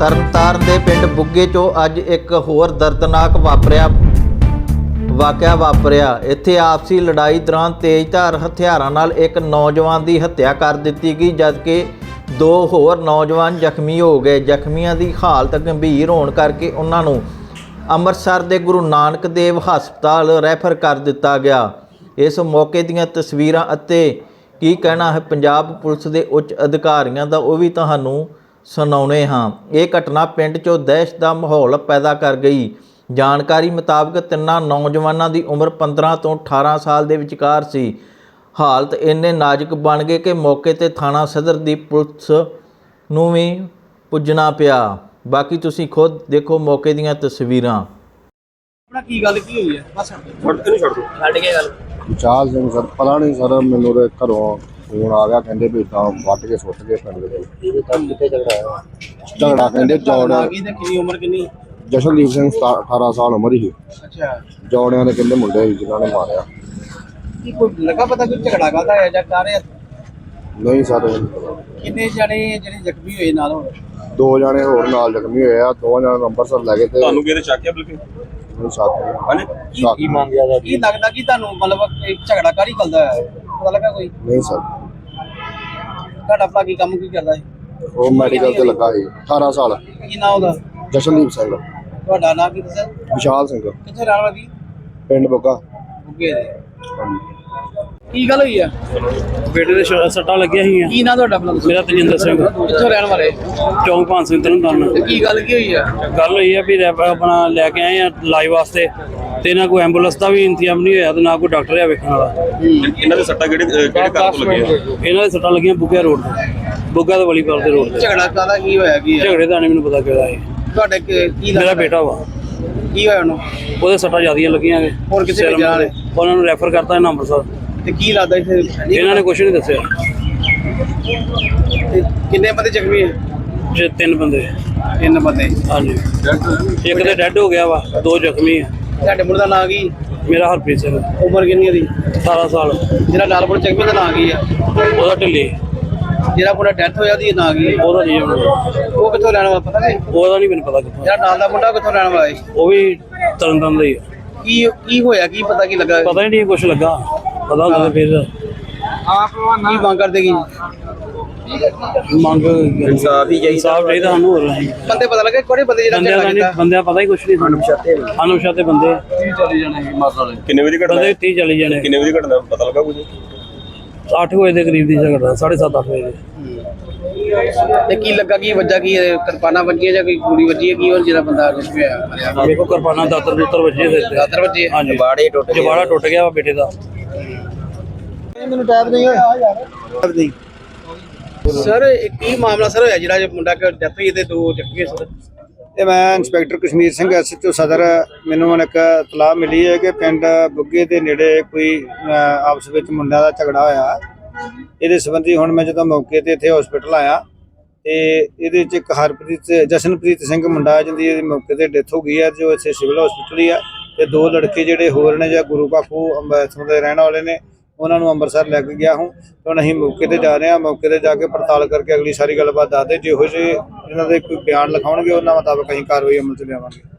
ਤਰਨਤਾਰਨ ਦੇ ਪਿੰਡ ਬੁੱਗੇ 'ਚੋਂ ਅੱਜ ਇੱਕ ਹੋਰ ਦਰਦਨਾਕ ਵਾਪਰਿਆ, ਵਾਕਿਆ ਵਾਪਰਿਆ। ਇੱਥੇ ਆਪਸੀ ਲੜਾਈ ਦੌਰਾਨ ਤੇਜ਼ਧਾਰ ਹਥਿਆਰਾਂ ਨਾਲ ਇੱਕ ਨੌਜਵਾਨ ਦੀ ਹੱਤਿਆ ਕਰ ਦਿੱਤੀ ਗਈ, ਜਦਕਿ ਦੋ ਹੋਰ ਨੌਜਵਾਨ ਜ਼ਖਮੀ ਹੋ ਗਏ। ਜ਼ਖਮੀਆਂ ਦੀ ਹਾਲਤ ਗੰਭੀਰ ਹੋਣ ਕਰਕੇ ਉਹਨਾਂ ਨੂੰ ਅੰਮ੍ਰਿਤਸਰ ਦੇ ਗੁਰੂ ਨਾਨਕ ਦੇਵ ਹਸਪਤਾਲ ਰੈਫਰ ਕਰ ਦਿੱਤਾ ਗਿਆ। ਇਸ ਮੌਕੇ ਦੀਆਂ ਤਸਵੀਰਾਂ ਅਤੇ ਕੀ ਕਹਿਣਾ ਹੈ ਪੰਜਾਬ ਪੁਲਿਸ ਦੇ ਉੱਚ ਅਧਿਕਾਰੀਆਂ ਦਾ, ਉਹ ਵੀ ਤੁਹਾਨੂੰ ਸੁਣਾਉਣੇ ਹਾਂ। ਇਹ ਘਟਨਾ ਪਿੰਡ 'ਚੋਂ ਦਹਿਸ਼ਤ ਦਾ ਮਾਹੌਲ ਪੈਦਾ ਕਰ ਗਈ। ਜਾਣਕਾਰੀ ਮੁਤਾਬਕ ਤਿੰਨਾਂ ਨੌਜਵਾਨਾਂ ਦੀ ਉਮਰ 15 ਤੋਂ 18 ਸਾਲ ਦੇ ਵਿਚਕਾਰ ਸੀ। ਹਾਲਤ ਇੰਨੇ ਨਾਜ਼ੁਕ ਬਣ ਗਏ ਕਿ ਮੌਕੇ ਤੇ ਥਾਣਾ ਸਦਰ ਦੀ ਪੁਲਿਸ ਨੂੰ ਵੀ ਪੁੱਜਣਾ ਪਿਆ। ਬਾਕੀ ਤੁਸੀਂ ਖੁਦ ਦੇਖੋ ਮੌਕੇ ਦੀਆਂ ਤਸਵੀਰਾਂ। ਆਪਣਾ ਕੀ ਗੱਲ ਕੀ ਹੋਈ ਹੈ? ਬਸ ਛੱਡ ਕੇ ਨਹੀਂ ਛੱਡ ਦੋ ਛੱਡ ਕੇ ਗੱਲ। ਵਿਸ਼ਾਲ ਸਿੰਘ ਸਰ ਪਤਾ ਨਹੀਂ ਸਰ ਮੈਨੂੰ ਤੇ ਘਰੋਂ ਫੋਨ ਆ ਗਿਆ ਕਹਿੰਦੇ ਵੀ ਤਾਂ ਵੱਟ ਕੇ ਸੁੱਟ ਗਏ ਪਿੰਡ ਦੇ ਵਿੱਚ। ਇਹਦੇ ਤਾਂ ਕਿੱਥੇ ਝਗੜਾ ਆਇਆ ਝਗੜਾ ਕਹਿੰਦੇ ਜੌੜ ਆ ਗਈ ਤੇ ਕਿੰਨੀ ਉਮਰ ਕਿੰਨੀ? ਜਸ਼ਨਦੀਪ ਸਿੰਘ ਸਤਾ- 18 ਸਾਲ ਉਮਰ ਸੀ। ਅੱਛਾ। ਜੌੜਿਆਂ ਦੇ ਕਹਿੰਦੇ ਮੁੰਡੇ ਸੀ ਜਿਨ੍ਹਾਂ ਨੇ ਮਾਰਿਆ। ਕੀ ਕੋਈ ਲੱਗਾ ਪਤਾ ਕੋਈ ਝਗੜਾ ਕਰਦਾ ਹੈ ਜਾਂ ਕਰ ਰਿਹਾ ਨਹੀਂ ਸਰ। ਕਿੰਨੇ ਜਣੇ ਜਿਹੜੇ ਜ਼ਖਮੀ ਹੋਏ ਨਾਲ ਹੋਰ ਦੋ ਜਾਣੇ ਹੋਰ ਨਾਲ ਜ਼ਖਮੀ ਹੋਏ ਆ ਦੋ ਜਣੇ ਨੂੰ ਅੰਮ੍ਰਿਤਸਰ ਲੈ ਗਏ ਤੇ ਤੁਹਾਨੂੰ ਕਿਹਦੇ ਚੱਕਿਆ ਬਲਕਿ? ਮੈਨੂੰ ਸ਼ੱਕ ਹੈ। ਹਾਂਜੀ। ਸ਼ੱਕ ਕੀ ਮੰਗਿਆ ਦਾ ਕੀ ਲੱਗਦਾ ਕਿ ਤੁਹਾਨੂੰ ਮਤਲਬ ਇਹ ਝਗੜਾ ਕਰ ਹੀ ਚੱਲਦਾ ਹੈ ਪਤਾ ਲੱਗਾ ਕੋਈ ਨਹੀਂ ਸਰ। ਤੁਹਾਡਾ ਆਪਣਾ ਕੀ ਕੰਮ ਕੀ ਕਰਦਾ ਹੈ ਉਹ ਮੈਡੀਕਲ ਤੇ ਲੱਗਾ ਸੀ 18 ਸਾਲ। ਕੀ ਨਾਮ ਉਹਦਾ? ਜਸ਼ਨਦੀਪ ਸਿੰਘ। ਤੁਹਾਡਾ ਨਾਮ ਕੀ ਦੱਸਿਆ? ਵਿਸ਼ਾਲ ਸਿੰਘ। ਕਿੱਥੇ ਰਹਿਣ ਵਾਲਾ? ਕੀ ਪਿੰਡ ਬੁੱਗਾ। ਬੁੱਗੇ ਦੇ। ਕੀ ਗੱਲ ਹੋਈ ਆ? ਬੇਟੇ ਦੇ ਸ਼- ਸੱਟਾਂ ਲੱਗੀਆਂ ਸੀਗੀਆਂ ਕੀ ਨਾਮ ਤੁਹਾਡਾ ਆਪਣਾ? ਦੱਸੋ ਮੇਰਾ ਤਜਿੰਦਰ ਸਿੰਘ। ਕਿੱਥੋਂ ਰਹਿਣ ਵਾਲੇ? ਚੌਂਕ ਭਾਨ ਸਿੰਘ ਤਰਨਤਾਰਨ ਤੇ ਕੀ ਗੱਲ ਕੀ ਹੋਈ ਆ? ਗੱਲ ਹੋਈ ਆ ਵੀ ਰੈਪ- ਆਪਣਾ ਲੈ ਕੇ ਆਏ ਆ ਇਲਾਜ ਵਾਸਤੇ। ਤੇ ਨਾ ਕੋਈ ਐਂਬੂਲੈਂਸ ਦਾ ਵੀ ਇੰਤਜ਼ਾਮ ਨਹੀਂ ਹੋਇਆ ਤੇ ਨਾ ਕੋਈ ਡਾਕਟਰ ਆ ਵੇਖਣ ਵਾਲਾ। ਇਹਨਾਂ ਦੇ ਸੱਟਾ ਕਿਹੜੇ ਅਹ ਕਿਹੜੇ ਘਰ ਤੋਂ ਲੱਗਿਆ? ਇਹਨਾਂ ਦੇ ਸੱਟਾਂ ਲੱਗੀਆਂ ਬੁੱਗਾ ਰੋਡ ਤੇ। ਬੁੱਗਾ ਤੇ ਵਲੀਪਾਲ ਦੇ ਰੋਡ ਤੇ। ਝਗੜਾ ਕਾਦਾ ਕੀ ਹੋਇਆ ਕੀ ਹੈ? ਝਗੜੇ ਦਾ ਨਹੀਂ ਮੈਨੂੰ ਪਤਾ ਕਿਹੜਾ ਹੈ ਤੁਹਾਡੇ ਕੀ ਕੀ ਮੇਰਾ ਲੱਗਦਾ ਬੇਟਾ ਵਾ। ਕੀ ਹੋਇਆ ਉਹਨੂੰ? ਉਹਦੇ ਸੱਟਾਂ ਜ਼ਿਆਦੀਆਂ ਲੱਗੀਆਂ ਨੇ। ਹੋਰ ਭੇਜਿਆ ਮੂਹਰੇ। ਉਹਨਾਂ ਨੂੰ ਰੈਫਰ ਕਰਤਾ ਇਹਨਾਂ ਅੰਮ੍ਰਿਤਸਰ। ਤੇ ਕੀ ਲੱਗਦਾ ਇੱਥੇ? ਇਹਨਾਂ ਨੇ ਕੁਝ ਨਹੀਂ ਦੱਸਿਆ। ਕਿੰਨੇ ਬੰਦੇ ਜ਼ਖਮੀ ਹੈ? ਜੇ ਤਿੰਨ ਬੰਦੇ। ਤਿੰਨ ਬੰਦੇ। ਹਾਂਜੀ। ਇੱਕ ਤੇ ਡੈੱਡ ਹੋ ਗਿਆ ਵਾ ਦੋ ਜ਼ਖਮੀ ਆ। ਤੁਹਾਡੇ ਮੁੰਡੇ ਦਾ ਨਾਂ ਕੀ? ਮੇਰਾ ਹਰਪ੍ਰੀਤ ਸਿੰਘ। ਉਮਰ ਕਿੰਨੀ ਹੈ ਦੀ 18 ਸਾਲ। ਜਿਹੜਾ ਨਾਲਪੁਰ ਜ਼ਖਮੀ ਦਾ ਨਾਂ ਕੀ ਆ? ਉਹਦਾ ਢਿੱਲੀ। ਜਿਹੜਾ ਮੁੰਡਾ ਡੈਥ ਹੋਇਆ ਉਹਦੀ ਨਾਂ ਕੀ ਉਹਦਾ ਨਹੀਂ ਉਹ ਕਿੱਥੋਂ ਰਹਿਣ ਵਾਲਾ ਪਤਾ ਨਹੀਂ ਉਹਦਾ ਨਹੀਂ ਮੈਨੂੰ ਪਤਾ ਕਿੱਥੋਂ। ਜਿਹੜਾ ਨਾਲ ਦਾ ਮੁੰਡਾ ਉਹ ਕਿੱਥੋਂ ਰਹਿਣ ਵਾਲਾ ਹੈ ਉਹ ਵੀ ਤਰਨਤਨ ਦਾ ਹੀ ਆ। ਕੀ ਕੀ ਹੋਇਆ? ਕੀ ਪਤਾ ਕੀ ਲੱਗਾ? ਪਤਾ ਹੀ ਨਹੀਂ ਕੁਝ ਲੱਗਾ। ਪਤਾ ਹੁੰਦਾ ਤਾਂ ਫਿਰ। ਕੀ ਮੰਗ ਕਰਦੇ ਕੀ? ਮੰਗ ਇਨਸਾਫ ਹੀ ਇਨਸਾਫ ਚਾਹੀਦਾ ਸਾਨੂੰ ਹੋਰ ਨਹੀਂ। ਬੰਦੇ ਪਤਾ ਲੱਗਾ ਕਿਹੜੇ ਬੰਦੇ ਜਿਹੜਾ ਬੰਦਿਆਂ ਝਗੜਾ ਦਾ ਨਹੀਂ ਕੀਤਾ ਬੰਦਿਆਂ ਪਤਾ ਹੀ ਕੁਝ ਨਹੀਂ ਸਾਨੂੰ। ਅਨੁਸ਼ਾਤੇ ਬੰਦੇ। ਕਿੰਨੇ ਵਜੇ ਘਟਨਾ? ਬੰਦੇ ਹੈ? 30 ਚਲੇ ਜਾਣੇ। ਕਿੰਨੇ ਵਜੇ ਘਟਨਾ? ਪਤਾ ਲੱਗਾ ਕੁਝ 8 ਵਜੇ ਦੇ ਕਰੀਬ ਦੀ ਝਗੜਾ 7:30 8 ਵਜੇ। ਦੇ। ਤੇ ਕੀ ਲੱਗਾ ਕੀ ਵੱਜਾ ਕੀ ਹੈ? ਕਿਰਪਾਨਾਂ ਵੱਜੀਆਂ ਜਾਂ ਕੋਈ ਗੋਲੀ ਵੱਜੀ ਹੈ ਕੀ ਹੋਰ ਜਿਹੜਾ ਬੰਦਾ ਕੁਝ ਵੀ ਹੋਇਆ? ਮਰਿਆ ਵੇਖੋ ਕਿਰਪਾਨਾਂ ਦਾਤਰ ਦੁੱਤਰ ਵੱਜੇ ਸਿਰ ਤੇ ਦਾਤਰ ਵੱਜੇ। ਹਾਂਜੀ। ਜਵਾੜੇ ਟੁੱਟ ਗਏ। ਜਵਾੜਾ ਟੁੱਟ ਗਿਆ ਵਾ ਬੇਟੇ ਦਾ। ਮੈਨੂੰ ਟੈਬ ਨਹੀਂ ਹੋਇਆ। ਨਹੀਂ। ਸਰ ਇਹ ਕੀ ਮਾਮਲਾ ਸਰ ਹੋਇਆ ਜਿਹੜਾ ਇਹ ਮੁੰਡਾ ਕਿ ਡੈਥ ਹੋਈ ਤੇ ਦੋ ਜ਼ਖਮੀ ਸਰ? ਇਹ ਮੈਂ ਇੰਸਪੈਕਟਰ ਕਸ਼ਮੀਰ ਸਿੰਘ ਐਸਐਚਓ ਸਦਰ ਮੈਨੂੰ ਹੁਣ ਇੱਕ ਇਤਲਾਹ ਮਿਲੀ ਹੈ ਕਿ ਪਿੰਡ ਬੁੱਗੇ ਦੇ ਨੇੜੇ ਕੋਈ ਅਹ, ਆਪਸ ਵਿੱਚ ਮੁੰਡਿਆਂ ਦਾ ਝਗੜਾ ਹੋਇਆ। ਇਹਦੇ ਸੰਬੰਧੀ ਹੁਣ ਮੈਂ ਜਦੋਂ ਮੌਕੇ ਤੇ ਇੱਥੇ ਹਸਪੀਟਲ ਆਇਆ ਤੇ ਇਹਦੇ ਵਿੱਚ ਇੱਕ ਹਰਪ੍ਰੀਤ ਜਸ਼ਨਪ੍ਰੀਤ ਸਿੰਘ ਮੁੰਡਾ ਜਿਹਦੀ ਇਹਦੀ ਮੌਕੇ ਤੇ ਡੈਥ ਹੋ ਗਈ ਹੈ ਜੋ ਇੱਥੇ ਸਿਵਲ ਹਸਪੀਟਲ ਹੀ ਆ ਤੇ ਦੋ ਲੜਕੇ ਜਿਹੜੇ ਹੋਰ ਨੇ ਜਾਂ ਗੁਰੂ ਕਾਖੂ ਅੰਮ੍ਰਿਤਸਰ ਦੇ ਰਹਿਣ ਵਾਲੇ ਨੇ ਉਹਨਾਂ ਨੂੰ ਅੰਮ੍ਰਿਤਸਰ ਲੈ ਕੇ ਗਿਆ ਹੂੰ। ਹੁਣ ਅਸੀਂ ਮੌਕੇ ਤੇ ਜਾ ਰਹੇ ਹਾਂ। ਮੌਕੇ ਤੇ ਜਾ ਕੇ ਪੜਤਾਲ ਕਰਕੇ ਅਗਲੀ ਸਾਰੀ ਗੱਲਬਾਤ ਦੱਸਦੇ। ਜਿਹੋ ਜਿਹੇ ਇਹਨਾਂ ਦੇ ਕੋਈ ਬਿਆਨ ਲਿਖਾਉਣਗੇ, ਉਹਨਾਂ ਮੁਤਾਬਕ ਅਸੀਂ ਕਾਰਵਾਈ ਅਮਲ ਚ ਲਿਆਵਾਂਗੇ।